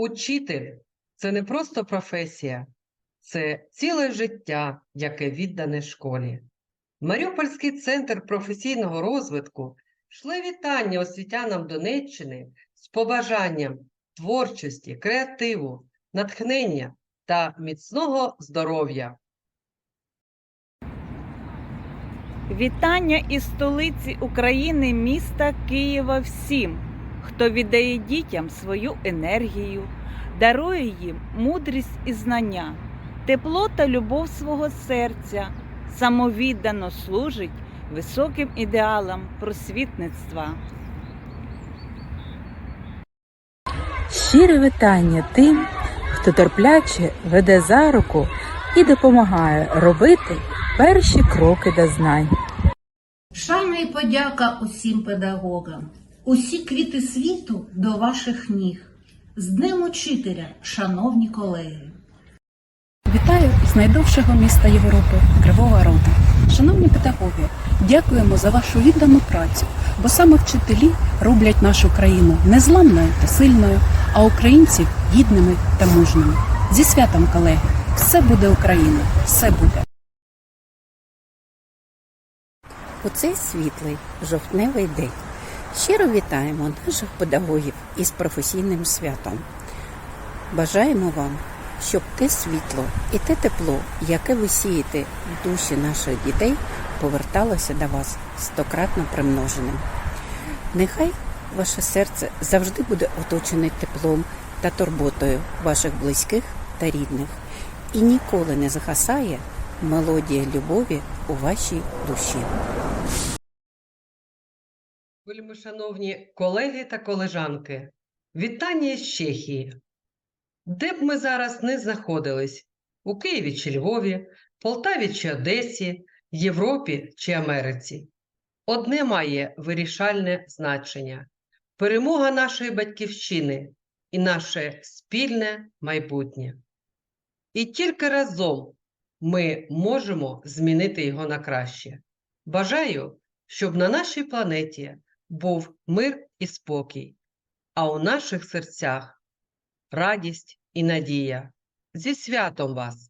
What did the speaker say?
Учитель це не просто професія, це ціле життя, яке віддане школі. Маріупольський центр професійного розвитку шле вітання освітянам Донеччини з побажанням творчості, креативу, натхнення та міцного здоров'я. Вітання із столиці України, міста Києва всім, хто віддає дітям свою енергію, дарує їм мудрість і знання, тепло та любов свого серця, самовіддано служить високим ідеалам просвітництва. Щире вітання тим, хто терпляче веде за руку і допомагає робити перші кроки до знань. Шана і подяка усім педагогам, усі квіти світу до ваших ніг. З Днем Учителя, шановні колеги! Вітаю з найдовшого міста Європи Кривого Рогу. Шановні педагоги, дякуємо за вашу віддану працю, бо саме вчителі роблять нашу країну незламною та сильною, а українців гідними та мужніми. Зі святом, колеги! Все буде Україна, все буде. У цей світлий жовтневий день щиро вітаємо наших педагогів із професійним святом. Бажаємо вам, щоб те світло і те тепло, яке ви сієте в душі наших дітей, поверталося до вас стократно примноженим. Нехай ваше серце завжди буде оточене теплом та турботою ваших близьких та рідних, і ніколи не згасає мелодія любові у вашій душі. Вельми шановні колеги та колежанки, вітання з Чехії. Де б ми зараз не знаходились у Києві чи Львові, Полтаві чи Одесі, Європі чи Америці. Одне має вирішальне значення перемога нашої батьківщини і наше спільне майбутнє. І тільки разом ми можемо змінити його на краще. Бажаю, щоб на нашій планеті був мир і спокій, а у наших серцях радість і надія. Зі святом вас!